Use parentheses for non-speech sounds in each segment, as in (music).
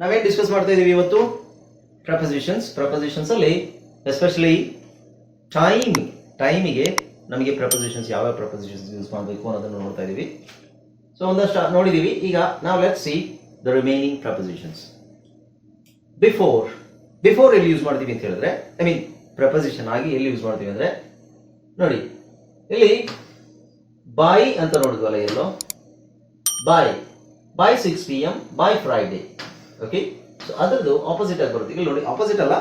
ನಾವೇನ್ ಡಿಸ್ಕಸ್ ಮಾಡ್ತಾ ಇದ್ದೀವಿ ಇವತ್ತು ಪ್ರಪೋಸಿಷನ್ಸ್ ಪ್ರಪೋಸಿಷನ್ಸ್ ಅಲ್ಲಿ ಎಸ್ಪೆಷಲಿ ಟೈಮ್ ಟೈಮಿಗೆ ನಮಗೆ ಪ್ರಪೋಸಿಷನ್ಸ್ ಯಾವ್ಯಾವ ಪ್ರಪೋಸಿಷನ್ಸ್ ಯೂಸ್ ಮಾಡಬೇಕು ಅನ್ನೋದನ್ನು ನೋಡ್ತಾ ಇದೀವಿ. ಸೊ ಒಂದಷ್ಟು ನೋಡಿದೀವಿ. ಈಗ ನಾವು let see the remaining prepositions before before ಎಲ್ಲಿ ಯೂಸ್ ಮಾಡ್ತೀವಿ ಅಂತ ಹೇಳಿದ್ರೆ ಐ ಮೀನ್ ಪ್ರಪೋಸಿಷನ್ ಆಗಿ ಎಲ್ಲಿ ಯೂಸ್ ಮಾಡ್ತೀವಿ ಅಂದ್ರೆ, ನೋಡಿ, ಇಲ್ಲಿ ಬಾಯ್ ಅಂತ ನೋಡಿದ್ವಲ್ಲ ಎಲ್ಲೋ? By by six P M by Friday okay so ಅದರದ್ದು ಆಪೋಸಿಟ್ ಆಗಿ ಬರುತ್ತೆ. ಇಲ್ಲಿ ನೋಡಿ ಆಪೋಸಿಟ್ ಅಲ್ಲ.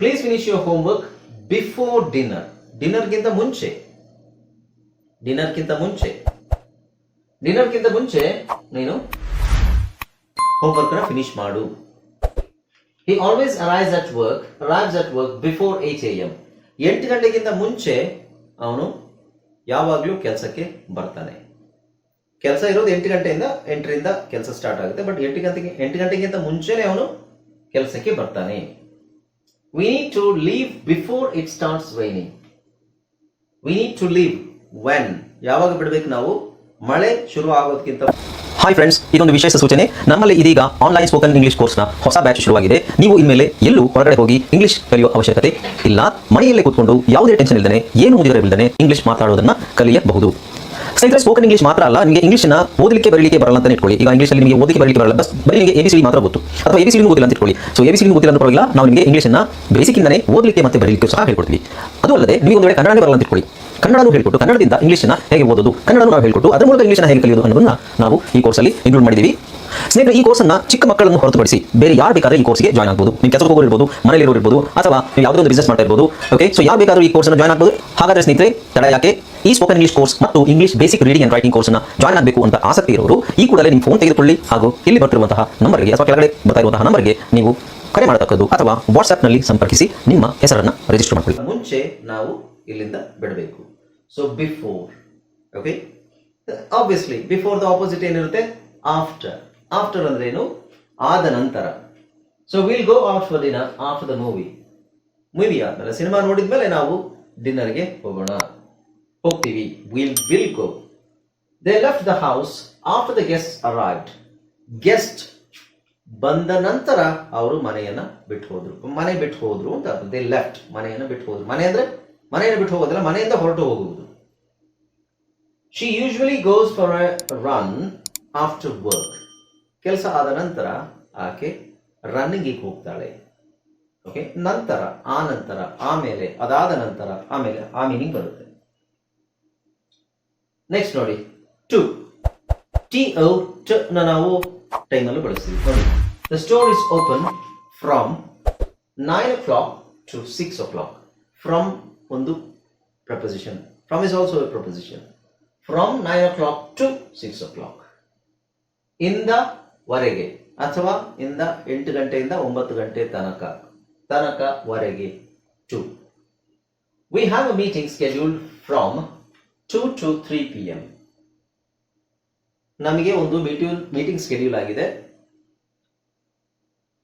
Please finish your homework before dinner ಡಿನ್ನರ್ಗಿಂತ ಮುಂಚೆ. ಡಿನ್ನರ್ಗಿಂತ ಮುಂಚೆ. ಡಿನ್ನರ್ಗಿಂತ ಮುಂಚೆ ನೀನು ಹೋಮ್ವರ್ಕ್ನ ಫಿನಿಶ್ ಮಾಡು. He always arise at work arrives at work before eight A M ಎಂಟು ಗಂಟೆಗಿಂತ ಮುಂಚೆ ಅವನು ಯಾವಾಗಲೂ ಕೆಲಸಕ್ಕೆ ಬರ್ತಾನೆ. ಕೆಲಸ ಇರೋದು ಎಂಟು ಗಂಟೆಯಿಂದ ಎಂಟರಿಂದ ಕೆಲಸ ಸ್ಟಾರ್ಟ್ ಆಗುತ್ತೆ. ಬಟ್ ಎಂಟು ಗಂಟೆಗೆ, ಎಂಟು ಗಂಟೆಗಿಂತ ಮುಂಚೆನೆ ಅವನು ಕೆಲಸಕ್ಕೆ ಬರ್ತಾನೆ. We need to leave before it starts raining we need to leave when ಯಾವಾಗ ಬಿಡಬೇಕು ನಾವು? ಮಳೆ ಶುರು ಆಗೋದಕ್ಕಿಂತ ಹಾಯ್ ಫ್ರೆಂಡ್ಸ್ ಇದೊಂದು ವಿಶೇಷ ಸೂಚನೆ. ನಮ್ಮಲ್ಲಿ ಇದೀಗ ಆನ್ಲೈನ್ ಸ್ಪೋಕನ್ ಇಂಗ್ಲಿಷ್ ಕೋರ್ಸ್ನ ಹೊಸ ಬ್ಯಾಚ್ ಶುರುವಾಗಿದೆ. ನೀವು ಇನ್ಮೇಲೆ ಎಲ್ಲೂ ಹೊರಗಡೆ ಹೋಗಿ ಇಂಗ್ಲಿಷ್ ಕಲಿಯುವ ಅವಶ್ಯಕತೆ ಇಲ್ಲ. ಮನೆಯಲ್ಲೇ ಕೂತ್ಕೊಂಡು ಯಾವುದೇ ಟೆನ್ಷನ್ ಇಲ್ಲದೆ ಏನು ಮುಗಿದಿರಬಿಲ್ಲದೆ ಇಂಗ್ಲಿಷ್ ಮಾತಾಡೋದನ್ನ ಕಲಿಯಬಹುದು. ಸ್ನೇಹಿತರೆ ಸ್ಪೋಕನ್ ಇಂಗ್ಲಿಷ್ ಮಾತ್ರ ಅಲ್ಲ, ನಿಮಗೆ ಇಂಗ್ಲಿಷ್ನ ಓದಲಿಕ್ಕೆ, ಬರಲಿಕ್ಕೆ ಬರಲ್ಲ ಅಂತ ಇಟ್ಕೊಳ್ಳಿ. ಈಗ ಇಂಗ್ಲಿಷಲ್ಲಿ ನಿಮಗೆ ಓದಲಿಕ್ಕೆ, ಬರಲಿಕ್ಕೆ ಬರಲ್ಲ. ಬಸ್ ಬರೀ ನಿಮಗೆ ಎ ಮಾತ್ರ ಗೊತ್ತು. ಅಥವಾ ಎ ಬಿ ಸಿ ಗೊತ್ತಿಲ್ಲ ಅಂತ ಇಟ್ಕೊಳ್ಳಿ. ಸೊ ಎ ಸಿ ಗೊತ್ತಿಲ್ಲ ಅಂತ ಪರವಾಗಿಲ್ಲ, ನಾವು ನಿಮಗೆ ಇಂಗ್ಲಿಷ್ನ ಬೇಸಿಕ್ಕಿಂದನೇ ಓದಲಿಕ್ಕೆ ಮತ್ತೆ ಬರಲಿಕ್ಕೆ ಸಹ ಹೇಳ್ಕೊಡ್ತೀವಿ. ಅದು ಅಲ್ಲದೆ, ನೀವು ಒಂದು ವೇಳೆ ಕನ್ನಡನೇ ಬರಲ್ಲ ಅಂತ ಇಟ್ಕೊಳ್ಳಿ. ಕನ್ನಡನೂ ಹೇಳ್ಕೊಟ್ಟು, ಕನ್ನಡದಿಂದ ಇಂಗ್ಲಿಷ್ನ ಹೇಗೆ ಓದೋದು, ಕನ್ನಡನೂ ನಾವು ಹೇಳ್ಕೊಟ್ಟು, ಅದರ ಮೂಲಕ ಇಂಗ್ಲಿಷ್ನ ಹೇಗೆ ಕಲಿಯೋದು ಅನ್ನೋದನ್ನ ನಾವು ಈ ಕೋರ್ಸಲ್ಲಿ ಇನ್ಕ್ಲೂಡ್ ಮಾಡಿದ್ದೀವಿ. ಸ್ನೇಹಿತರೆ, ಈ ಕೋರ್ಸನ್ನ ಚಿಕ್ಕ ಮಕ್ಕಳನ್ನು ಹೊರತುಪಡಿಸಿ ಬೇರೆ ಯಾರು ಬೇಕಾದ್ರೆ ಈ ಕೋರ್ಸ್ಗೆ ಜಾಯ್ನ್ ಆಗ್ಬೋದು. ನೀವು ಕೆಲಸಕ್ಕೆ ಹೋಗೋರು ಇರ್ಬೋದು ಮನೆಯಲ್ಲಿ ಇರ್ಬೋದು, ಅಥವಾ ನೀವು ಯಾವುದೋ ಒಂದು ಬಿಸ್ನೆಸ್ ಮಾಡ್ತಾ ಇರ್ಬೋದು ಓಕೆ ಸೊ ಯಾರು ಬೇಕಾದ್ರೂ ಈ ಕೋರ್ಸ್ನ ಜಾಯ್ನ್ ಆಗ್ಬೋದು. ಹಾಗಾದ್ರೆ ಸ್ನೇಹಿತರೆ, ತಡ ಯಾಕೆ? ಈ ಸ್ಪೋಕನ್ ಇಂಗ್ಲಿಷ್ ಕೋರ್ಸ್ ಮತ್ತು English basic reading and writing ಕೋರ್ಸ್ನ ಜಾಯ್ನ್ ಆಗಬೇಕು ಅಂತ ಆಸಕ್ತಿ ಇರೋರು, ಈ ಕೂಡಲೇ ನಿಮ್ಮ ಫೋನ್ ತೆಗೆದುಕೊಳ್ಳಿ. ಹಾಗೂ ಇಲ್ಲಿ ಬರ್ತಿರುವಂತಹ ನಂಬರ್ಗೆ ಅಥವಾ ಕೆಳಗಡೆ ಬರ್ತಾ ನಂಬರ್ಗೆ ನೀವು ಕರೆ ಮಾಡತಕ್ಕದ್ದು ಅಥವಾ ವಾಟ್ಸ್ಆಪ್ನಲ್ಲಿ ಸಂಪರ್ಕಿಸಿ ನಿಮ್ಮ ಹೆಸರನ್ನು ರಿಜಿಸ್ಟರ್ ಮಾಡಿಕೊಳ್ಳಿ. ಮುಂಚೆ ನಾವು ಇಲ್ಲಿಂದ ಬಿಡಬೇಕು. So before okay obviously before the opposite ಏನಿರುತ್ತೆ? ಆಫ್ಟರ್ ಆಫ್ಟರ್ ಅಂದ್ರೆ ಏನು ಆದ ನಂತರ. So will go for dinner after the movie movie ಆದ್ಮೇಲೆ ಸಿನಿಮಾ ನೋಡಿದ್ಮೇಲೆ ನಾವು ಡಿನ್ನರ್ಗೆ ಹೋಗೋಣ. ಹೋಗ್ತೀವಿ. Will will go they left the house after the guest arrived guest ಬಂದ ನಂತರ ಅವರು ಮನೆಯನ್ನ ಬಿಟ್ಟು ಹೋದ್ರು. ಮನೆ ಬಿಟ್ಟು ಹೋದ್ರು ಅಂತ ದೇ ಲೆಫ್ಟ್ ಮನೆಯನ್ನ ಬಿಟ್ಟು ಹೋದ್ರು. ಮನೆ ಅಂದ್ರೆ? ಮನೆಯನ್ನು ಬಿಟ್ಟು ಹೋಗೋದಿಲ್ಲ, ಮನೆಯಿಂದ ಹೊರಟು ಹೋಗುವುದು. She usually goes for a run after work ಕೆಲಸ ಆದ ನಂತರ ಆಕೆ ರನ್ನಿಂಗ್ ಹೋಗ್ತಾಳೆ. ಓಕೆ ನಂತರ, ಆ ನಂತರ, ಆಮೇಲೆ, ಅದಾದ ನಂತರ, ಆಮೇಲೆ ಆ ಮೀನಿಂಗ್ ಬರುತ್ತೆ. ನೆಕ್ಸ್ಟ್ ನೋಡಿ. ಟು ಟಿ ಔ ಟ ನಾವು ಟೈಮಲ್ಲೂ ಬಳಸ್ತೀವಿ. ನೋಡಿ. The store is open from nine o'clock to six o'clock from ಒಂದು preposition from is also a preposition from nine o'clock to six o'clock ಇಂದ ವರೆಗೆ ಅಥವಾ ಇಂದ ಎಂಟು ಗಂಟೆಯಿಂದ ಒಂಬತ್ತು ಗಂಟೆ ತನಕ ತನಕವರೆಗೆ to. We have a meeting scheduled from two to three P M ನಮಗೆ ಒಂದು ಮೀಟಿಂಗ್ ಮೀಟಿಂಗ್ ಸ್ಕೆಡ್ಯೂಲ್ ಆಗಿದೆ.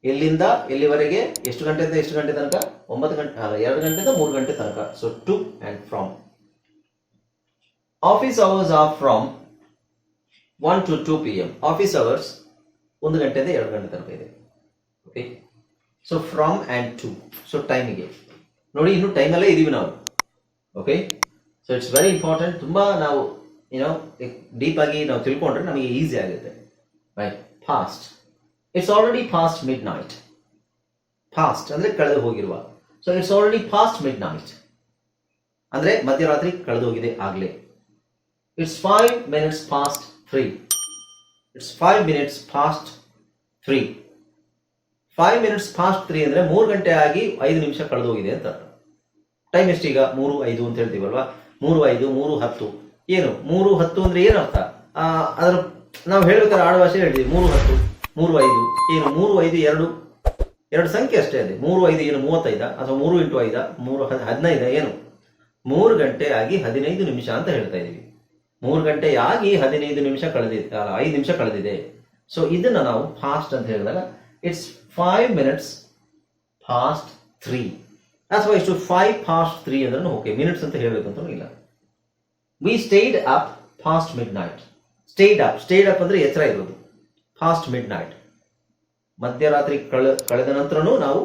ಎಲ್ಲಿಂದ, ಎಲ್ಲಿವರೆಗೆ, ಎಷ್ಟು ಗಂಟೆಯಿಂದ ಎಷ್ಟು ಗಂಟೆ ತನಕ? ಒಂಬತ್ತು ಗಂಟೆ ಎರಡು ಗಂಟೆಯಿಂದ ಮೂರು ಗಂಟೆ ತನಕ. So to and from office hours are from one to two P M office hours ಒಂದು ಗಂಟೆಯಿಂದ ಎರಡು ಗಂಟೆ ತನಕ ಇದೆ. Okay so from and to so ಟೈಮಿಗೆ ನೋಡಿ, ಇನ್ನು ಟೈಮಲ್ಲೇ ಇದ್ದೀವಿ ನಾವು. Okay so it's very important ತುಂಬ ನಾವು ಏನೋ ಡೀಪಾಗಿ ನಾವು ತಿಳ್ಕೊಂಡ್ರೆ ನಮಗೆ ಈಸಿ ಆಗುತ್ತೆ. Right past it's already past midnight past ಅಂದರೆ ಕಳೆದು ಹೋಗಿರುವ. So it's already past midnight ಅಂದರೆ ಮಧ್ಯರಾತ್ರಿ ಕಳೆದು ಹೋಗಿದೆ ಆಗಲೇ. It's five minutes past three it's five minutes past three five minutes past three ಅಂದರೆ ಮೂರು ಗಂಟೆ ಆಗಿ ಐದು ನಿಮಿಷ ಕಳೆದು ಹೋಗಿದೆ ಅಂತ ಟೈಮ್ ಈಗ? ಮೂರು, ಐದು ಅಂತ ಹೇಳ್ತೀವಲ್ವಾ? ಮೂರು, ಐದು, ಮೂರು, ಹತ್ತು. ಏನು? ಮೂರು, ಹತ್ತು ಅಂದರೆ ಏನು ಅರ್ಥ? ಅದರ ನಾವು ಹೇಳ್ಬೇಕಾದ್ರೆ ಆಡುಭಾಷೆ ಹೇಳ್ತೀವಿ. ಮೂರು, ಹತ್ತು, ಮೂರು, ಐದು. ಏನು? ಮೂರು, ಐದು, ಎರಡು. ಎರಡು ಸಂಖ್ಯೆ ಅಷ್ಟೇ ಇದೆ ಮೂರು, ಐದು, ಏನು? ಮೂವತ್ತೈದ? ಅಥವಾ ಮೂರು ಇಂಟು ಐದ? ಮೂರು, ಹದ್- ಹದಿನೈದ? ಏನು? ಮೂರು ಗಂಟೆ ಆಗಿ ಹದಿನೈದು ನಿಮಿಷ ಅಂತ ಹೇಳ್ತಾ ಇದೀವಿ ಮೂರು ಗಂಟೆ ಆಗಿ ಹದಿನೈದು ನಿಮಿಷ ಕಳೆದಿದೆ ಐದು ನಿಮಿಷ ಕಳೆದಿದೆ. ಸೊ ಇದನ್ನ ನಾವು ಫಾಸ್ಟ್ ಅಂತ ಹೇಳಿದಾಗ it's five minutes past three ಅಥವಾ ಇಷ್ಟು ಫೈವ್ ಫಾಸ್ಟ್ ತ್ರೀ ಅಂದ್ರೆ ಓಕೆ ಮಿನಿಟ್ಸ್ ಅಂತ ಹೇಳಬೇಕು ಅಂತ ಇಲ್ಲ. We stayed up past midnight stayed up stayed up ಅಂದ್ರೆ ಎಚ್ಚರ ಇರೋದು. ಫಾಸ್ಟ್ ಮಿಡ್ ನೈಟ್ ಮಧ್ಯರಾತ್ರಿ ಕಳ, ಕಳೆದ ನಂತರನೂ ನಾವು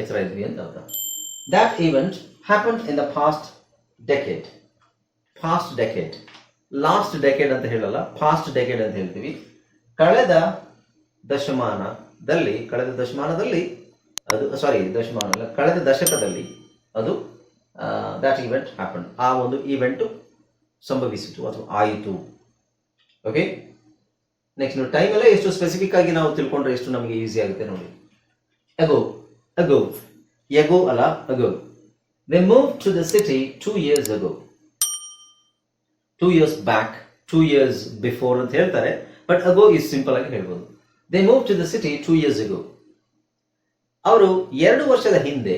ಎಚ್ಚರ ಇದ್ವಿ ಅಂತ ಅರ್ಥ. That event happen in the past decade past decade last decade ಅಂತ ಹೇಳಲ್ಲ ಫಾಸ್ಟ್ ಡೆಕೆಡ್ ಅಂತ ಹೇಳ್ತೀವಿ. ಕಳೆದ ದಶಮಾನದಲ್ಲಿ ಕಳೆದ ದಶಮಾನದಲ್ಲಿ ಅದು ಸಾರಿ ದಶಮಾನ ಅಲ್ಲ, ಕಳೆದ ದಶಕದಲ್ಲಿ ಅದು ದ್ಯಾಟ್ ಈವೆಂಟ್ ಹ್ಯಾಪನ್ ಆ ಒಂದು ಈವೆಂಟು ಸಂಭವಿಸಿತು, ಅಥವಾ ಆಯಿತು. ಓಕೆ ನೆಕ್ಸ್ಟ್ ನೋಡಿ ಟೈಮ್ ಎಲ್ಲ ಎಷ್ಟು ಸ್ಪೆಸಿಫಿಕ್ ಆಗಿ ನಾವು ತಿಳ್ಕೊಂಡ್ರೆ ಎಷ್ಟು ನಮಗೆ ಈಸಿ ಆಗುತ್ತೆ ನೋಡಿ. ಅಗೋ ಅಗೋ ಎಗೋ ಅಲ್ಲ ago they move to the city two years ago two years back two years before ಅಂತ ಹೇಳ್ತಾರೆ ಬಟ್ ಅಗೋ ಈಸ್ ಸಿಂಪಲ್ ಆಗಿ ಹೇಳ್ಬೋದು. They move to the city two years ago ಅವರು ಎರಡು ವರ್ಷದ ಹಿಂದೆ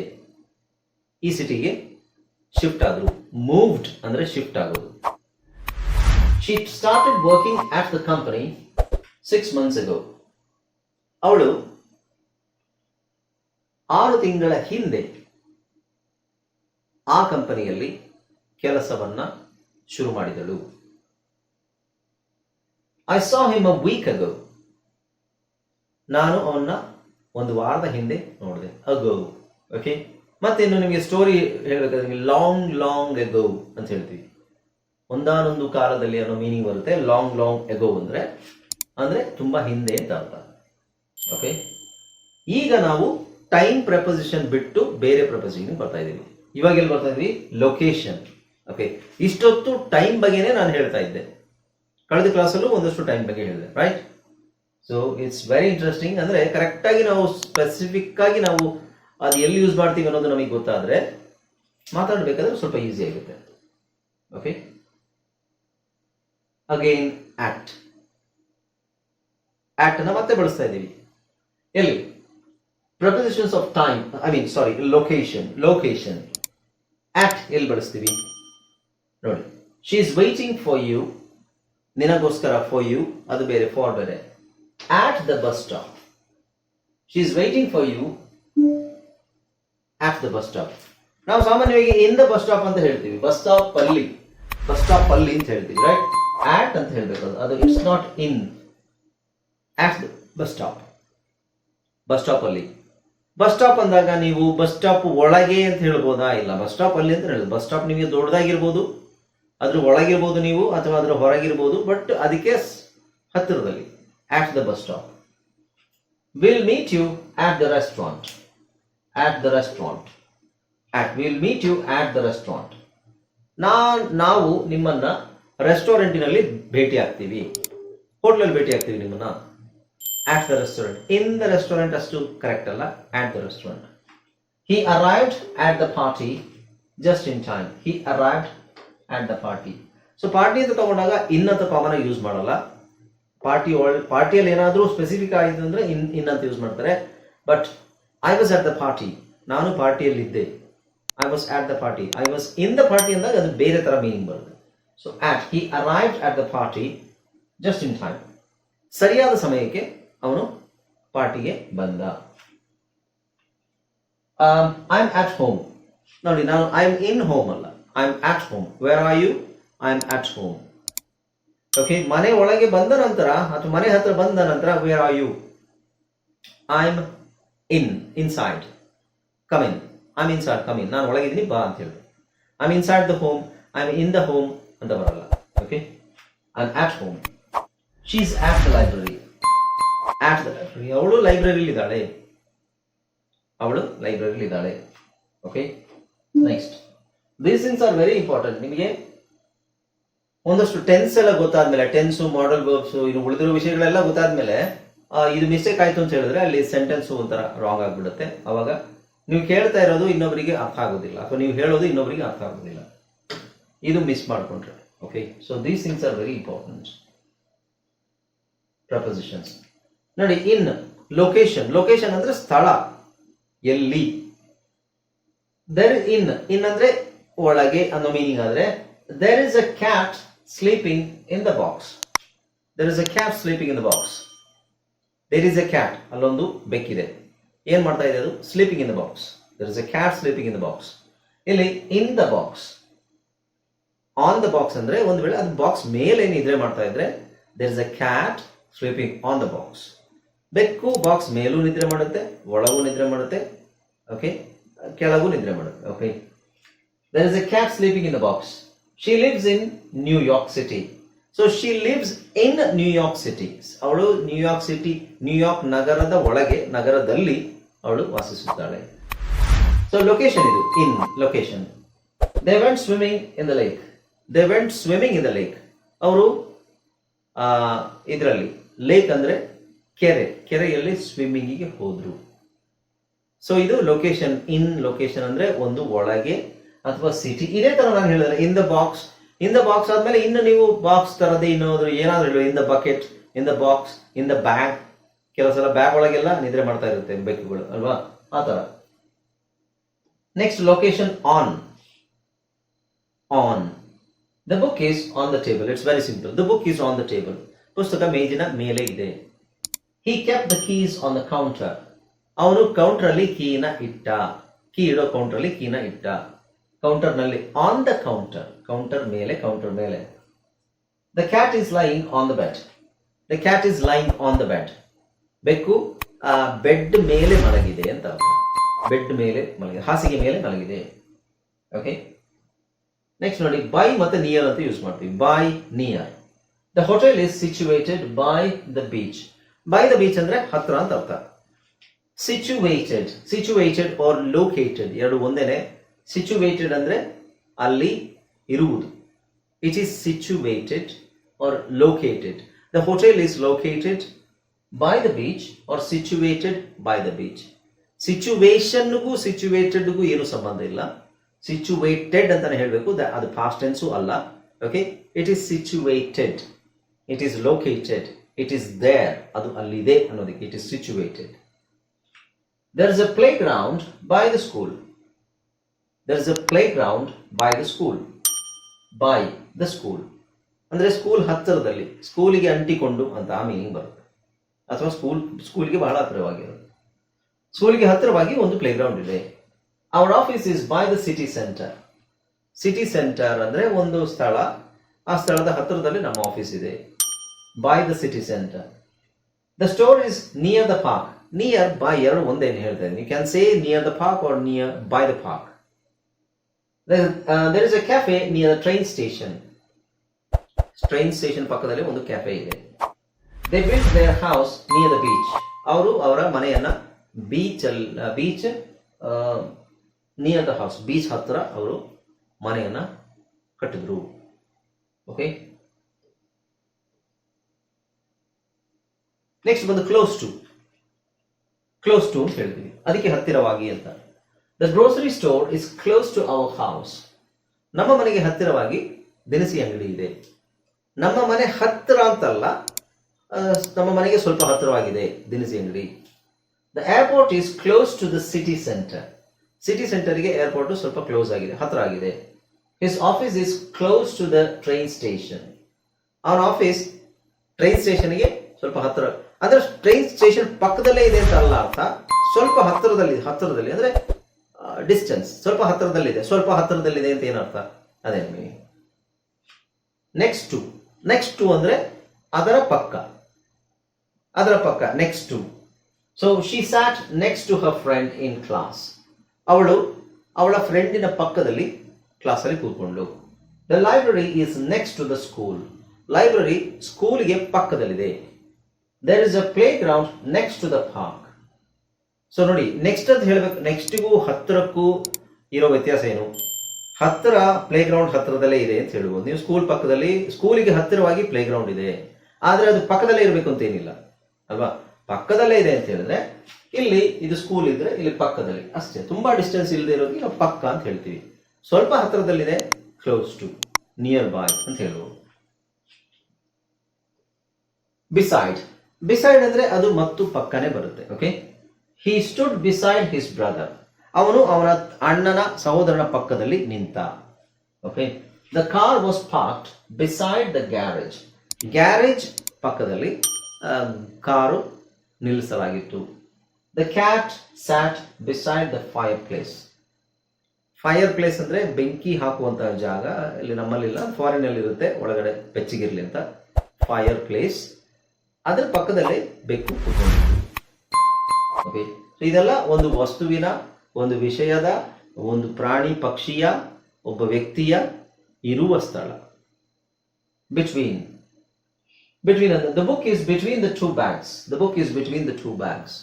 ಈ ಸಿಟಿಗೆ ಶಿಫ್ಟ್ ಆದರು. ಮೂವ್ಡ್ ಅಂದ್ರೆ ಶಿಫ್ಟ್ ಆಗೋದು. She started working at the company six months ago ಅವಳು ಆರು ತಿಂಗಳ ಹಿಂದೆ ಆ ಕಂಪನಿಯಲ್ಲಿ ಕೆಲಸವನ್ನ ಶುರು ಮಾಡಿದಳು I saw him a week ago ನಾನು ಅವನ್ನ ಒಂದು ವಾರದ ಹಿಂದೆ ನೋಡಿದೆ. ಅಗೋ ಓಕೆ ಮತ್ತೆ ಇನ್ನು ನಿಮಗೆ ಸ್ಟೋರಿ ಹೇಳಬೇಕಾದ್ರೆ ಲಾಂಗ್ ಲಾಂಗ್ ಎಗೋ ಅಂತ ಹೇಳ್ತೀವಿ. ಒಂದಾನೊಂದು ಕಾಲದಲ್ಲಿ ಅನ್ನೋ ಮೀನಿಂಗ್ ಬರುತ್ತೆ. ಲಾಂಗ್ ಲಾಂಗ್ ಎಗೋ ಅಂದ್ರೆ ಅಂದ್ರೆ ತುಂಬಾ ಹಿಂದೆ ಅಂತ ಅರ್ಥ. ಓಕೆ ಈಗ ನಾವು ಟೈಮ್ ಪ್ರಪೋಸಿಷನ್ ಬಿಟ್ಟು ಬೇರೆ ಪ್ರಪೋಸಿಷನ್ ಬರ್ತಾ ಇದೀವಿ ಇವಾಗ ಎಲ್ಲಿ ಬರ್ತಾ ಇದ್ವಿ ಲೊಕೇಶನ್ ಓಕೆ ಇಷ್ಟೊತ್ತು ಟೈಮ್ ಬಗ್ಗೆನೇ ನಾನು ಹೇಳ್ತಾ ಇದ್ದೆ. ಕಳೆದ ಕ್ಲಾಸಲ್ಲೂ ಒಂದಷ್ಟು ಟೈಮ್ ಬಗ್ಗೆ ಹೇಳಿದೆ right so it's very interesting ಅಂದ್ರೆ ಕರೆಕ್ಟ್ ಆಗಿ ನಾವು ಸ್ಪೆಸಿಫಿಕ್ ಆಗಿ ನಾವು ಅದು ಎಲ್ಲಿ ಯೂಸ್ ಮಾಡ್ತೀವಿ ಅನ್ನೋದು ನಮಗೆ ಗೊತ್ತಾದ್ರೆ ಮಾತಾಡಬೇಕಾದ್ರೆ ಸ್ವಲ್ಪ ಈಸಿ ಆಗುತ್ತೆ. ಓಕೆ ಅಗೈನ್ ಆಕ್ಟ್ ಆಕ್ಟ್ ಅನ್ನ ಮತ್ತೆ ಬಳಸ್ತಾ ಇದ್ದೀವಿ. ಎಲ್ಲಿ? Prepositions of time I mean sorry location location at ಎಲ್ಲಿ ಬಳಸ್ತೀವಿ? ನೋಡಿ she is waiting for you ನಿನಗೋಸ್ಕರ ಫಾರ್ ಯು ಅದು ಬೇರೆ ಫಾರ್ ಬೇರೆ at the bus stop she is waiting for you at the bus stop ನಾವು ಸಾಮಾನ್ಯವಾಗಿ ಇನ್ ದ ಬಸ್ ಸ್ಟಾಪ್ ಅಂತ ಹೇಳ್ತೀವಿ. ಬಸ್ ಸ್ಟಾಪ್ ಅಲ್ಲಿ. ಬಸ್ ಸ್ಟಾಪ್ ಅಲ್ಲಿ ಅಂತ ಹೇಳ್ತೀವಿ ರೈಟ್ ಆಟ್ ಅಂತ ಹೇಳ್ಬೇಕು ಅದು. ಅದು it's not in at the bus stop bus stop ಅಲ್ಲಿ. ಬಸ್ ಸ್ಟಾಪ್ ಅಂದಾಗ ನೀವು ಬಸ್ ಸ್ಟಾಪ್ ಒಳಗೆ ಅಂತ ಹೇಳ್ಬೋದಾ? ಇಲ್ಲ ಬಸ್ ಸ್ಟಾಪ್ ಅಲ್ಲಿ ಅಂತ ಹೇಳೋದು. ಬಸ್ ಸ್ಟಾಪ್ ನಿಮಗೆ ದೊಡ್ಡದಾಗಿರ್ಬೋದು. ಅದ್ರ ಒಳಗಿರ್ಬೋದು ನೀವು ಅಥವಾ ಅದ್ರ ಹೊರಗಿರ್ಬೋದು ಬಟ್ ಅದಕ್ಕೆ ಹತ್ತಿರದಲ್ಲಿ at the bus stop will meet you at the restaurant at the restaurant at will meet you at the restaurant ನಾ ನಾವು ನಿಮ್ಮನ್ನ ರೆಸ್ಟೋರೆಂಟಿನಲ್ಲಿ ಭೇಟಿ ಆಗ್ತೀವಿ. ಹೋಟ್ಲಲ್ಲಿ ಭೇಟಿ ಆಗ್ತೀವಿ ನಿಮ್ಮನ್ನ. At the restaurant in the restaurant ಅಷ್ಟು ಕರೆಕ್ಟ್ ಅಲ್ಲ. At the restaurant he arrived at the party just in time he arrived at the party so party ಅಂತ ತಗೊಂಡಾಗ ಇನ್ ಅಂತ ಕಾಮನ್ ಯೂಸ್ ಮಾಡಲ್ಲ. ಪಾರ್ಟಿ ಒಳ್ ಪಾರ್ಟಿಯಲ್ಲಿ ಏನಾದರೂ ಸ್ಪೆಸಿಫಿಕ್ ಆಗಿದೆ ಅಂದ್ರೆ ಇನ್ ಇನ್ ಅಂತ ಯೂಸ್ ಮಾಡ್ತಾರೆ. But I was at the party ನಾನು ಪಾರ್ಟಿಯಲ್ಲಿದ್ದೆ. I was at the party I was in the party ಅಂದಾಗ ಅದು ಬೇರೆ ಥರ ಮೀನಿಂಗ್ ಬರುತ್ತೆ. So at he arrived at the party just in time ಸರಿಯಾದ ಸಮಯಕ್ಕೆ ಅವನು ಪಾರ್ಟಿಗೆ ಬಂದ. ಐ ಆಮ್ ಆಟ್ ಹೋಮ್ ನೋಡಿ, ನಾನು ಐ ಆಮ್ ಇನ್ ಹೋಮ್ ಅಲ್ಲ. I am at home where are you I am at home okay ಮನೆ ಒಳಗೆ ಬಂದ ನಂತರ ಅಥವಾ ಮನೆ ಹತ್ರ ಬಂದ ನಂತರ where are you I am in inside come in I am inside come in ನಾನು ಒಳಗಿದ್ದೀನಿ, ಬಾ ಅಂತ ಹೇಳಿ I am inside the home I am in the home ಅಂತ ಬರಲ್ಲ. Okay I am at home she is at the library at the library ಅವಳು ಲೈಬ್ರರಿಲಿ ಇದ್ದಾಳೆ. ಅವಳು ಲೈಬ್ರರಿಲಿ ಇದ್ದಾಳೆ. Okay next these things are very important ನಿಮಗೆ ಒಂದಷ್ಟು ಟೆನ್ಸ್ ಎಲ್ಲ ಗೊತ್ತಾದ್ಮೇಲೆ ಟೆನ್ಸ್ ಮಾಡಲ್ ವರ್ಬ್ಸ್ ಇನ್ನು ಉಳಿದಿರೋ ವಿಷಯಗಳೆಲ್ಲ ಗೊತ್ತಾದ್ಮೇಲೆ ಇದು ಮಿಸ್ಟೇಕ್ ಆಯ್ತು ಅಂತ ಹೇಳಿದ್ರೆ ಅಲ್ಲಿ ಸೆಂಟೆನ್ಸ್ ಒಂಥರ ರಾಂಗ್ ಆಗ್ಬಿಡುತ್ತೆ. ಅವಾಗ ನೀವು ಕೇಳ್ತಾ ಇರೋದು ಇನ್ನೊಬ್ಬರಿಗೆ ಅರ್ಥ ಆಗೋದಿಲ್ಲ. ಅಥವಾ ನೀವು ಹೇಳೋದು ಇನ್ನೊಬ್ಬರಿಗೆ ಅರ್ಥ ಆಗೋದಿಲ್ಲ. ಇದು ಮಿಸ್ ಮಾಡ್ಕೊಂಡ್ರೆ. Okay so these things are very important prepositions ನೋಡಿ ಇನ್ ಲೊಕೇಶನ್ ಲೊಕೇಶನ್ ಅಂದ್ರೆ ಸ್ಥಳ. ಎಲ್ಲಿ? ದರ್ ಇನ್ ಇನ್ ಅಂದ್ರೆ ಒಳಗೆ, ಅನ್ನೋ ಮೀನಿಂಗ್ ಆದ್ರೆ there is a cat sleeping in the box there is a cat sleeping in the box there is a cat ಅಲ್ಲೊಂದು ಬೆಕ್ಕಿದೆ. ಏನ್ ಮಾಡ್ತಾ ಇದೆ ಅದು? Sleeping in the box there is a cat sleeping in the box ಇಲ್ಲಿ in the box on the box ಅಂದ್ರೆ, ಒಂದು ವೇಳೆ ಅದು ಬಾಕ್ಸ್ ಮೇಲೆ ನಿದ್ರೆ ಮಾಡ್ತಾ ಇದ್ರೆ there is a cat sleeping on the box ಬೆಕ್ಕು ಬಾಕ್ಸ್ ಮೇಲೂ ನಿದ್ರೆ ಮಾಡುತ್ತೆ, ಒಳಗೂ ನಿದ್ರೆ ಮಾಡುತ್ತೆ ಓಕೆ ಕೆಳಗೂ ನಿದ್ರೆ ಮಾಡುತ್ತೆ okay there is a cat sleeping in the box she lives in New York City so she lives in New York City ಅವಳು New York City New York ನಗರದ ಒಳಗೆ, ನಗರದಲ್ಲಿ ಅವಳು ವಾಸಿಸುತ್ತಾಳೆ. ಸೊ ಲೊಕೇಶನ್ ಇದು in location they went swimming in the lake they went swimming in the lake ಅವರು ಇದರಲ್ಲಿ lake ಅಂದ್ರೆ ಕೆರೆ, ಕೆರೆಯಲ್ಲಿ ಸ್ವಿಮ್ಮಿಂಗಿಗೆ ಹೋದ್ರು. ಸೊ ಇದು ಲೊಕೇಶನ್ ಇನ್ ಲೊಕೇಶನ್ ಅಂದ್ರೆ ಒಂದು ಒಳಗೆ ಅಥವಾ ಸಿಟಿ ಇದೇ ತರ ನಾನು ಹೇಳಿದ್ರೆ in the box in the box ಆದ್ಮೇಲೆ ಇನ್ನು ನೀವು ಬಾಕ್ಸ್ ತರದೇ ಇನ್ನೋದ್ರು ಏನಾದ್ರು ಹೇಳಿ in the bucket in the box in the bag ಕೆಲವು ಸಲ ಬ್ಯಾಗ್ ಒಳಗೆಲ್ಲ ನಿದ್ರೆ ಮಾಡ್ತಾ ಇರುತ್ತೆ ಬೆಕ್ಕುಗಳು ಅಲ್ವಾ? ಆ ತರ. Next location on on the book is on the table it's very simple the book is on the table ಪುಸ್ತಕ ಮೇಜಿನ ಮೇಲೆ ಇದೆ. He kept the keys on the counter ಅವನು ಕೌಂಟರ್ ಅಲ್ಲಿ ಕೀನ ಇಟ್ಟ. ಕೀ ಇಡೋ ಕೌಂಟರ್ ಅಲ್ಲಿ ಕೀನ ಇಟ್ಟ. ಕೌಂಟರ್ನಲ್ಲಿ ಆನ್ ದ ಕೌಂಟರ್ ಕೌಂಟರ್ ಮೇಲೆ ಕೌಂಟರ್ ಮೇಲೆ. The cat is lying on the bed the cat is lying on the bed ಬೆಕ್ಕು ಬೆಡ್ ಮೇಲೆ ಮಲಗಿದೆ ಅಂತ ಬೆಡ್ ಮೇಲೆ ಮಲಗಿದೆ, ಹಾಸಿಗೆ ಮೇಲೆ ಮಲಗಿದೆ. ಓಕೆ ನೆಕ್ಸ್ಟ್ ನೋಡಿ ಬೈ ಮತ್ತೆ ನಿಯರ್ ಅಂತ ಯೂಸ್ ಮಾಡ್ತೀವಿ. By near the hotel is situated by the beach by the beach ಅಂದ್ರೆ ಹತ್ರ ಅಂತ ಅರ್ಥ. ಸಿಚುವೇಟೆಡ್ ಸಿಚುವೇಟೆಡ್ ಆರ್ ಲೊಕೇಟೆಡ್ ಎರಡು ಒಂದೇನೆ. ಸಿಚುವೇಟೆಡ್ ಅಂದ್ರೆ ಅಲ್ಲಿ ಇರುವುದು. It is situated or located the hotel is located by the beach or situated by the beach ಸಿಚುವೇಶನ್ಗೂ ಸಿಚುವೇಟೆಡ್ಗೂ ಏನು ಸಂಬಂಧ ಇಲ್ಲ. ಸಿಚುವೇಟೆಡ್ ಅಂತಾನೆ ಹೇಳಬೇಕು. ಅದು ಫಾಸ್ಟ್ ಟೆನ್ಸು ಅಲ್ಲ. Okay it is situated it is located it is there ಅದು ಅಲ್ಲಿದೆ ಅನ್ನೋದಕ್ಕೆ it is situated there is a playground by the school there is a playground by the school by the school ಅಂದರೆ school ಹತ್ತಿರದಲ್ಲಿ ಸ್ಕೂಲಿಗೆ ಅಂಟಿಕೊಂಡು ಅಂತ ಆ meaning ಬರುತ್ತೆ. ಅಥವಾ ಸ್ಕೂಲ್ ಸ್ಕೂಲಿಗೆ ಬಹಳ ಹತ್ತಿರವಾಗಿರುತ್ತೆ. ಸ್ಕೂಲಿಗೆ ಹತ್ತಿರವಾಗಿ ಒಂದು ಪ್ಲೇ ಗ್ರೌಂಡ್ ಇದೆ. Our office is by the city centre city centre ಅಂದರೆ ಒಂದು ಸ್ಥಳ. ಆ ಸ್ಥಳದ ಹತ್ತಿರದಲ್ಲಿ ನಮ್ಮ ಆಫೀಸ್ ಇದೆ. By the city centre the store is near the park nearby ಎರಡು ಒಂದೇನು ಹೇಳ್ತಾ you can say near the park or nearby the park is a cafe near the train station train station ಪಕ್ಕದಲ್ಲಿ ಒಂದು cafe ಇದೆ. They built their house near the beach ಅವರು ಅವರ ಮನೆಯನ್ನ beach ಅಲ್ಲಿ beach near the house beach ಹತ್ತಿರ ಅವರು ಮನೆಯನ್ನ ಕಟ್ಟಿದ್ರು. ಓಕೆ ನೆಕ್ಸ್ಟ್ ಬಂದು ಕ್ಲೋಸ್ ಟು ಕ್ಲೋಸ್ ಟು ಅಂತ ಹೇಳ್ತೀವಿ ಅದಕ್ಕೆ ಹತ್ತಿರವಾಗಿ ಅಂತ. The grocery store is close to our house ನಮ್ಮ ಮನೆಗೆ ಹತ್ತಿರವಾಗಿ ದಿನಸಿ ಅಂಗಡಿ ಇದೆ. ನಮ್ಮ ಮನೆ ಹತ್ತಿರ ಅಂತಲ್ಲ ನಮ್ಮ ಮನೆಗೆ ಸ್ವಲ್ಪ ಹತ್ತಿರವಾಗಿದೆ ದಿನಸಿ ಅಂಗಡಿ. The airport is close to the city centre city ಸೆಂಟರ್ಗೆ ಏರ್ಪೋರ್ಟ್ ಸ್ವಲ್ಪ ಕ್ಲೋಸ್ ಆಗಿದೆ, ಹತ್ತಿರ ಆಗಿದೆ. His office is close to the train station ಅವನ ಆಫೀಸ್ ಟ್ರೈನ್ ಸ್ಟೇಷನ್ಗೆ ಸ್ವಲ್ಪ ಹತ್ತಿರ, ಅಂದ್ರೆ ಟ್ರೈನ್ ಸ್ಟೇಷನ್ ಪಕ್ಕದಲ್ಲೇ ಇದೆ ಅಂತ ಅಲ್ಲ ಅರ್ಥ. ಸ್ವಲ್ಪ ಹತ್ತಿರದಲ್ಲಿ ಹತ್ತಿರದಲ್ಲಿ, ಅಂದ್ರೆ ಡಿಸ್ಟೆನ್ಸ್ ಸ್ವಲ್ಪ ಹತ್ತಿರದಲ್ಲಿದೆ ಸ್ವಲ್ಪ ಹತ್ತಿರದಲ್ಲಿದೆ ಅಂತ ಏನರ್ಥ ಅದೇ ನೆಕ್ಸ್ಟ್ ಟು ನೆಕ್ಸ್ಟ್ ಟು ಅಂದ್ರೆ ಅದರ ಪಕ್ಕ. ಅದರ ಪಕ್ಕ next to so she sat next to her friend in class ಅವಳು ಅವಳ ಫ್ರೆಂಡಿನ ಪಕ್ಕದಲ್ಲಿ ಕ್ಲಾಸಲ್ಲಿ ಕೂತ್ಕೊಂಡು the library is next to the school library ಸ್ಕೂಲ್ಗೆ ಪಕ್ಕದಲ್ಲಿದೆ. There is a playground next to the park so ನೋಡಿ ನೆಕ್ಸ್ಟ್ ಅಂತ ಹೇಳ್ಬೇಕು ನೆಕ್ಸ್ಟಿಗೂ ಹತ್ತಿರಕ್ಕೂ ಇರೋ ವ್ಯತ್ಯಾಸ ಏನು? ಹತ್ತಿರ ಪ್ಲೇ ಗ್ರೌಂಡ್ ಹತ್ತಿರದಲ್ಲೇ ಇದೆ ಅಂತ ಹೇಳ್ಬೋದು. ನೀವು ಸ್ಕೂಲ್ ಪಕ್ಕದಲ್ಲಿ ಸ್ಕೂಲಿಗೆ ಹತ್ತಿರವಾಗಿ ಪ್ಲೇ ಗ್ರೌಂಡ್ ಇದೆ. ಆದರೆ ಅದು ಪಕ್ಕದಲ್ಲೇ ಇರಬೇಕು ಅಂತ ಏನಿಲ್ಲ. ಅಲ್ವಾ? ಪಕ್ಕದಲ್ಲೇ ಇದೆ ಅಂತ ಹೇಳಿದ್ರೆ, ಇಲ್ಲಿ ಇದು ಸ್ಕೂಲ್ ಇದ್ರೆ ಇಲ್ಲಿ ಪಕ್ಕದಲ್ಲಿ. ಅಷ್ಟೇ, ತುಂಬಾ ಡಿಸ್ಟೆನ್ಸ್ ಇಲ್ಲದೆ ಇರೋದಕ್ಕೆ ನಾವು ಪಕ್ಕ ಅಂತ ಹೇಳ್ತೀವಿ. ಸ್ವಲ್ಪ ಹತ್ತಿರದಲ್ಲಿದೆ ಕ್ಲೋಸ್ ಟು ನಿಯರ್ ಬಾಯ್ ಅಂತ ಹೇಳ್ಬೋದು. ಬಿಸೈಡ್ ಬಿಸೈಡ್ ಅಂದ್ರೆ ಅದು ಮತ್ತು ಪಕ್ಕನೆ ಬರುತ್ತೆ okay he stood beside his brother ಅವನು ಅವನ ಅಣ್ಣನ ಸಹೋದರನ ಪಕ್ಕದಲ್ಲಿ ನಿಂತ. Okay the car was parked beside the garage garage ಪಕ್ಕದಲ್ಲಿ car ನಿಲ್ಲಿಸಲಾಗಿತ್ತು. The cat sat beside the fireplace fireplace ಅಂದರೆ ಬೆಂಕಿ ಹಾಕುವಂತಹ ಜಾಗ. ಇಲ್ಲಿ ನಮ್ಮಲ್ಲಿಲ್ಲ. ಫಾರಿನ್ ಅಲ್ಲಿ ಇರುತ್ತೆ ಒಳಗಡೆ ಬೆಚ್ಚಗಿರ್ಲಿ ಅಂತ. ಫೈರ್ ಪ್ಲೇಸ್ ಅದರ ಪಕ್ಕದಲ್ಲಿ ಬೆಕ್ಕು ಕೂತ್ಕೊಂಡಿತ್ತು. ಇದೆಲ್ಲ ಒಂದು ವಸ್ತುವಿನ ಒಂದು ವಿಷಯದ, ಒಂದು ಪ್ರಾಣಿ ಪಕ್ಷಿಯ, ಒಬ್ಬ ವ್ಯಕ್ತಿಯ ಇರುವ ಸ್ಥಳ. Between between the book is between the two bags the book is between the two bags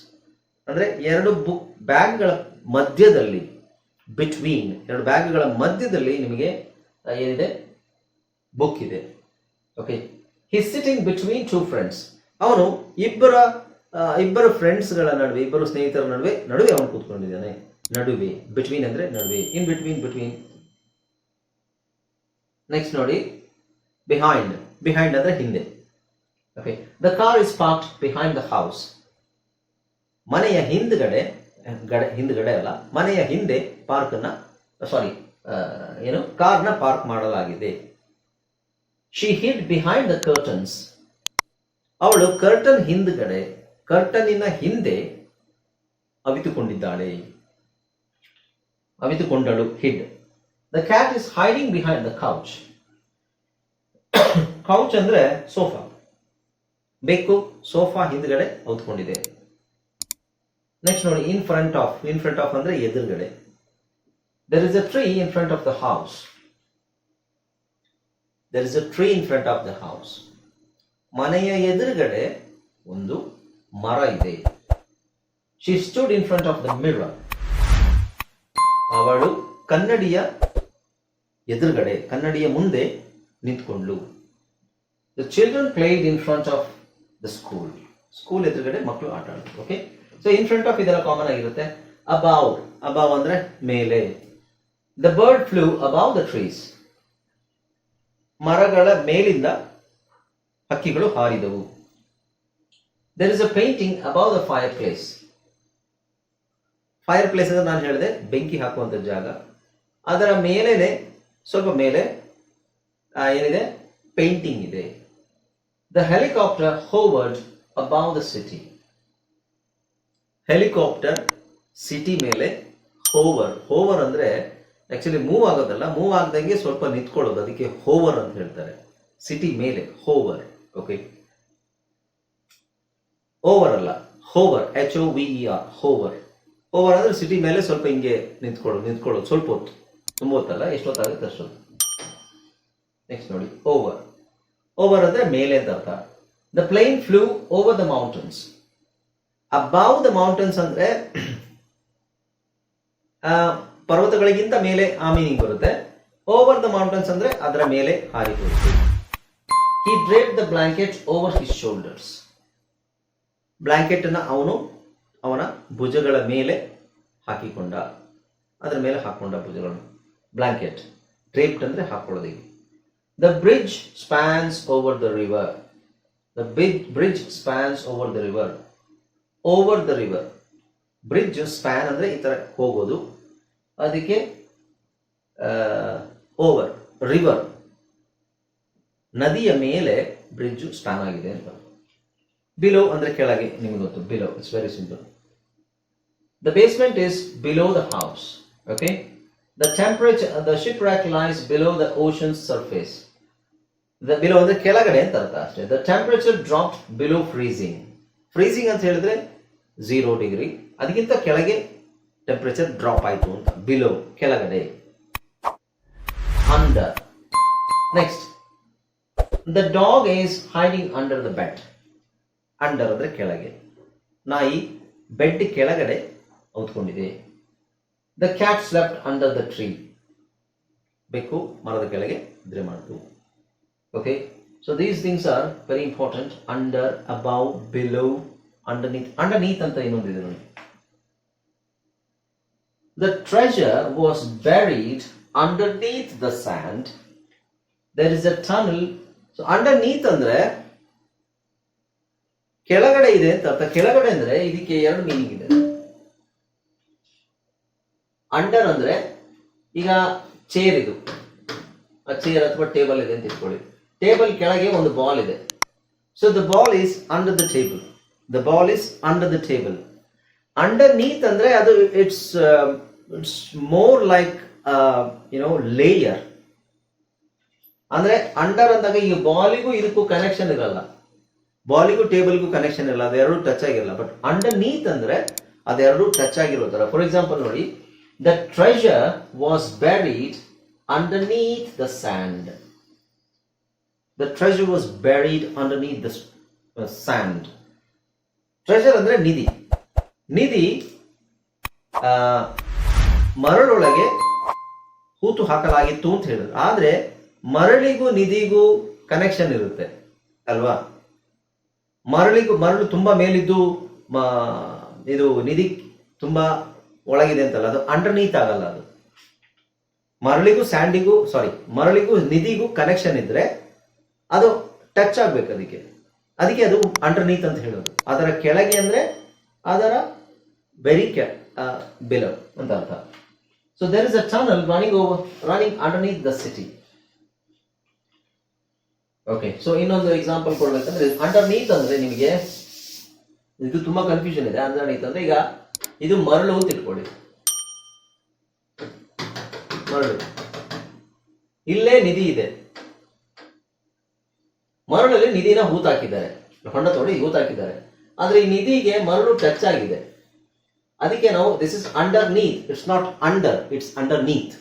ಅಂದ್ರೆ, ಎರಡು ಬುಕ್ ಬ್ಯಾಗ್ಗಳ ಮಧ್ಯದಲ್ಲಿ ಬಿಟ್ವೀನ್ ಎರಡು ಬ್ಯಾಗ್ಗಳ ಮಧ್ಯದಲ್ಲಿ ನಿಮಗೆ ಏನಿದೆ? ಬುಕ್ ಇದೆ. Okay he sitting between two friends ಅವನು ಇಬ್ಬರ ಇಬ್ಬರು ಫ್ರೆಂಡ್ಸ್ಗಳ ನಡುವೆ, ಇಬ್ಬರು ಸ್ನೇಹಿತರ ನಡುವೆ ನಡುವೆ ಅವನು ಕೂತ್ಕೊಂಡಿದ್ದಾನೆ. ನಡುವೆ ಬಿಟ್ವೀನ್ ಅಂದ್ರೆ ನಡುವೆ ಇನ್ ಬಿಟ್ವೀನ್ ಬಿಟ್ವೀನ್ ನೆಕ್ಸ್ಟ್ ನೋಡಿ ಬಿಹೈಂಡ್ ಬಿಹೈಂಡ್ ಅಂದ್ರೆ ಹಿಂದೆ. Okay the car is parked behind the house ಮನೆಯ ಹಿಂದ್ಗಡೆ, ಗಡೆ, ಹಿಂದ್ಗಡೆ ಅಲ್ಲ, ಮನೆಯ ಹಿಂದೆ ಪಾರ್ಕ್ ಅನ್ನ ಸಾರಿ ಏನು ಕಾರ್ನ ಪಾರ್ಕ್ ಮಾಡಲಾಗಿದೆ. She hid behind the curtains ಅವಳು ಕರ್ಟನ್ ಹಿಂದ್ಗಡೆ ಕರ್ಟನಿನ ಹಿಂದೆ ಅವಿತುಕೊಂಡಿದ್ದಾಳೆ. ಅವಿತುಕೊಂಡಳು hid. The cat is hiding behind the couch couch ಅಂದ್ರೆ ಸೋಫಾ. ಬೆಕ್ಕು ಸೋಫಾ ಹಿಂದ್ಗಡೆ ಅವಿತುಕೊಂಡಿದೆ ನೆಕ್ಸ್ಟ್ ನೋಡಿ in front of in front of ಅಂದ್ರೆ ಎದುರುಗಡೆ. There is a tree in front of the house there is a tree in front of the house ಮನೆಯ ಎದುರುಗಡೆ ಒಂದು ಮರ ಇದೆ. She stood in front of the mirror ಅವಳು ಕನ್ನಡಿಯ ಎದುರುಗಡೆ, ಕನ್ನಡಿಯ ಮುಂದೆ ನಿಂತ್ಕೊಂಡ್ಲು the children played in front of the school school ಎದುರುಗಡೆ ಮಕ್ಕಳು ಆಟ okay so in front of ಇದೆಲ್ಲ ಕಾಮನ್ ಆಗಿರುತ್ತೆ. ಅಬಾವ್ ಅಬಾವ್ ಅಂದ್ರೆ ಮೇಲೆ. The bird flew above the trees ಮರಗಳ ಮೇಲಿಂದ ಹಕ್ಕಿಗಳು ಹಾರಿದವು. There is a painting above the fireplace fireplace ಅಂದ್ರೆ ನಾನು ಹೇಳಿದೆ, ಬೆಂಕಿ ಹಾಕುವಂತ ಜಾಗ. ಅದರ ಮೇಲೇನೆ, ಸ್ವಲ್ಪ ಮೇಲೆ ಏನಿದೆ? ಪೇಂಟಿಂಗ್ ಇದೆ. The helicopter hovered above the city helicopter city ಮೇಲೆ ಹೋವರ್ ಹೋವರ್ ಅಂದ್ರೆ ಆಕ್ಚುಲಿ ಮೂವ್ ಆಗೋದಲ್ಲ ಮೂವ್ ಆಗದಂಗೆ ಸ್ವಲ್ಪ ನಿಂತ್ಕೊಳ್ಳೋದು. ಅದಕ್ಕೆ ಹೋವರ್ ಅಂತ ಹೇಳ್ತಾರೆ. ಸಿಟಿ ಮೇಲೆ ಹೋವರ್ ಓಕೆ ಓವರ್ ಅಲ್ಲ hover H O V R hover over ಅಂದ್ರೆ ಸಿಟಿ ಮೇಲೆ ಸ್ವಲ್ಪ ಹಿಂಗೆ ನಿಂತ್ಕೊಳ್ಳೋದು ನಿಂತ್ಕೊಳ್ಳೋದು ಸ್ವಲ್ಪ ಹೊತ್ತು. ತುಂಬ ಹೊತ್ತಲ್ಲ, ಎಷ್ಟೊತ್ತಾಗುತ್ತೆ ಅಷ್ಟೊತ್ತು. ನೆಕ್ಸ್ಟ್ ನೋಡಿ ಓವರ್ ಓವರ್ ಅಂದ್ರೆ ಮೇಲೆ ಅಂತ ಅರ್ಥ. The plane flew over the mountains above the mountains ಅಂದ್ರೆ (clears throat) ಪರ್ವತಗಳಿಗಿಂತ ಮೇಲೆ ಆ ಮೀನಿಂಗ್ ಬರುತ್ತೆ. ಓವರ್ ದ ಮೌಂಟನ್ಸ್ ಅಂದ್ರೆ ಅದರ ಮೇಲೆ ಹಾರಿ ಹೋಗುತ್ತೆ. He drape the blanket over his shoulders blanket ಅನ್ನ ಅವನು ಅವನ ಭುಜಗಳ ಮೇಲೆ ಹಾಕಿಕೊಂಡ. ಅದರ ಮೇಲೆ ಹಾಕೊಂಡ ಭುಜಗಳನ್ನು ಬ್ಲಾಂಕೆಟ್. ಡ್ರೇಪ್ಡ್ ಅಂದ್ರೆ ಹಾಕೊಳ್ಳೋದಕ್ಕೆ the bridge spans over the river the big bridge spans over the river over the river bridge span ಅಂದ್ರೆ ಈ ತರ ಹೋಗೋದು. ಅದಕ್ಕೆ ಓವರ್ ರಿವರ್ ನದಿಯ ಮೇಲೆ ಬ್ರಿಡ್ಜ್ ಸ್ಪ್ಯಾನ್ ಆಗಿದೆ ಅಂತ. ಬಿಲೋ ಅಂದ್ರೆ ಕೆಳಗೆ, ನಿಮ್ಗೆ ಗೊತ್ತು below it's very simple the basement is below the house okay the temperature the shipwreck lies below the ocean surface the below ಅಂದ್ರೆ ಕೆಳಗಡೆ ಅಂತ ಅರ್ಥ ಅಷ್ಟೇ. The temperature drop below freezing freezing ಅಂತ ಹೇಳಿದ್ರೆ ಝೀರೋ ಡಿಗ್ರಿ ಅದಕ್ಕಿಂತ ಕೆಳಗೆ ಟೆಂಪರೇಚರ್ ಡ್ರಾಪ್ ಆಯಿತು ಅಂತ. ಬಿಲೋ ಕೆಳಗಡೆ. Under next the dog is hiding under the bed under ಅಂದ್ರೆ ಕೆಳಗೆ. ನಾಯಿ ಬೆಡ್ ಕೆಳಗಡೆ ಹೊತ್ಕೊಂಡಿದೆ. The cat slept under the tree ಬೆಕ್ಕು ಮರದ ಕೆಳಗೆ ನಿದ್ರೆ ಮಾಡಿತು. Okay so these things are very important under above below underneath underneath ಅಂತ ಇನ್ನೊಂದಿದೆ ನೋಡಿ. The treasure was buried underneath the sand there is a tunnel so underneath ಅಂದ್ರೆ ಕೆಳಗಡೆ ಇದೆ ಅಂತ ಅರ್ಥ. ಕೆಳಗಡೆ ಅಂದ್ರೆ ಇದಕ್ಕೆ ಎರಡು ಮೀನಿಂಗ್ ಇದೆ. ಅಂಡರ್ ಅಂದ್ರೆ ಈಗ ಚೇರ್ ಇದು. ಆ ಚೇರ್ ಅಥವಾ ಟೇಬಲ್ ಇದೆ ಅಂತ ಇಟ್ಕೊಳ್ಳಿ. ಟೇಬಲ್ ಕೆಳಗೆ ಒಂದು ಬಾಲ್ ಇದೆ. So the ball is under the table the ball is under the table underneath ಅಂದ್ರೆ ಅದು it's it's more like you know layer ಅಂದ್ರೆ ಅಂಡರ್ ಅಂದಾಗ ಈ ಬಾಲಿಗೂ ಇದಕ್ಕೂ ಕನೆಕ್ಷನ್ ಇರಲ್ಲ. ಬಾಲಿಗೂ ಟೇಬಲ್ಗೂ ಕನೆಕ್ಷನ್ ಇಲ್ಲ, ಅದೆರಡು ಟಚ್ ಆಗಿರಲ್ಲ. ಬಟ್ ಅಂಡರ್ ನೀತ್ ಅಂದ್ರೆ ಅದೆರಡು ಟಚ್ ಆಗಿರೋ ತರ ಫಾರ್ ಎಕ್ಸಾಂಪಲ್ ನೋಡಿ the treasure was buried underneath the sand the treasure was buried underneath the sand treasure ಅಂದ್ರೆ ನಿಧಿ. ನಿಧಿ ಮರಳೊಳಗೆ ಹೂತು ಹಾಕಲಾಗಿತ್ತು ಅಂತ ಹೇಳಿದ್ರು. ಆದ್ರೆ ಮರಳಿಗೂ ನಿಧಿಗೂ ಕನೆಕ್ಷನ್ ಇರುತ್ತೆ, ಅಲ್ವಾ? ಮರಳಿಗೂ ಮರಳು ತುಂಬಾ ಮೇಲಿದ್ದು ಇದು ನಿಧಿ ತುಂಬಾ ಒಳಗಿದೆ ಅಂತಲ್ಲ, ಅದು ಅಂಡರ್ನೀತ್ ಆಗಲ್ಲ ಅದು. ಮರಳಿಗೂ ಸ್ಯಾಂಡಿಗೂ ಸಾರಿ ಮರಳಿಗೂ ನಿಧಿಗೂ ಕನೆಕ್ಷನ್ ಇದ್ರೆ ಅದು ಟಚ್ ಆಗ್ಬೇಕು ಅದಕ್ಕೆ. ಅದಕ್ಕೆ ಅದು ಅಂಡರ್ನೀತ್ ಅಂತ ಹೇಳೋದು. ಅದರ ಕೆಳಗೆ ಅಂದ್ರೆ ಅದರ ವೆರಿ ಕೆ ಬಿಲೋ ಅಂತ ಅರ್ಥ. So there is a channel running over running underneath the city okay so ಇನ್ನೊಂದು ಎಕ್ಸಾಂಪಲ್ ಕೊಡ್ಬೇಕಂದ್ರೆ ಅಂಡರ್ ನೀತ್ ಅಂದ್ರೆ ನಿಮಗೆ ಇದು ತುಂಬಾ ಕನ್ಫ್ಯೂಷನ್ ಇದೆ. ಅಂಡರ್ನೀತ್ ಅಂದ್ರೆ ಈಗ ಇದು ಮರಳು ಅಂತ ಇಟ್ಕೊಳ್ಳಿ. ಮರಳು. ಇಲ್ಲೇ ನಿಧಿ ಇದೆ. ಮರಳಲ್ಲಿ ನಿಧಿನ ಹೂತಾಕಿದ್ದಾರೆ ಹೊಂಡ ತೋಡಿ ಹೂತಾಕಿದ್ದಾರೆ ಆದ್ರೆ ಈ ನಿಧಿಗೆ ಮರಳು ಟಚ್ ಆಗಿದೆ. ಅದಕ್ಕೆ ನಾವು this is underneath it's not under it's underneath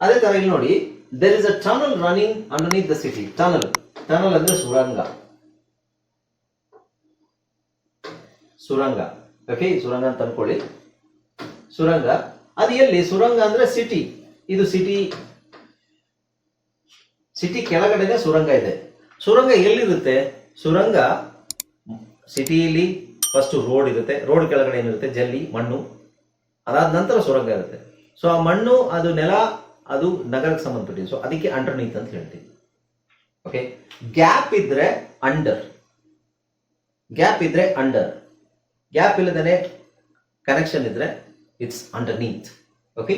ಅದೇ ತರ ಇಲ್ಲಿ ನೋಡಿ. There is a tunnel running underneath the city tunnel tunnel ಅಂದ್ರೆ ಸುರಂಗ. ಸುರಂಗ. ಓಕೆ ಸುರಂಗ ಅಂತ ಅನ್ಕೊಳ್ಳಿ. ಸುರಂಗ. ಅದು ಎಲ್ಲಿ? ಸುರಂಗ ಅಂದ್ರೆ ಸಿಟಿ ಇದು ಸಿಟಿ ಸಿಟಿ ಕೆಳಗಡೆನೆ ಸುರಂಗ ಇದೆ. ಸುರಂಗ ಎಲ್ಲಿರುತ್ತೆ? ಸುರಂಗ ಸಿಟಿಯಲ್ಲಿ ಫಸ್ಟ್ ರೋಡ್ ಇರುತ್ತೆ. ರೋಡ್ ಕೆಳಗಡೆ ಏನಿರುತ್ತೆ? ಜಲ್ಲಿ, ಮಣ್ಣು. ಅದಾದ ನಂತರ ಸುರಂಗ ಇರುತ್ತೆ. ಸೊ ಆ ಮಣ್ಣು, ಅದು ನೆಲ ಅದು ನಗರಕ್ಕೆ ಸಂಬಂಧಪಟ್ಟಿದೆ. ಸೊ ಅದಕ್ಕೆ ಅಂಡರ್ನೀತ್ ಅಂತ ಹೇಳ್ತೀವಿ. ಓಕೆ ಗ್ಯಾಪ್ ಇದ್ರೆ ಅಂಡರ್ ಗ್ಯಾಪ್ ಇದ್ರೆ ಅಂಡರ್ ಗ್ಯಾಪ್ ಇಲ್ಲದೇ ಕನೆಕ್ಷನ್ ಇದ್ರೆ ಇಟ್ಸ್ ಅಂಡರ್ ನೀತ್ ಓಕೆ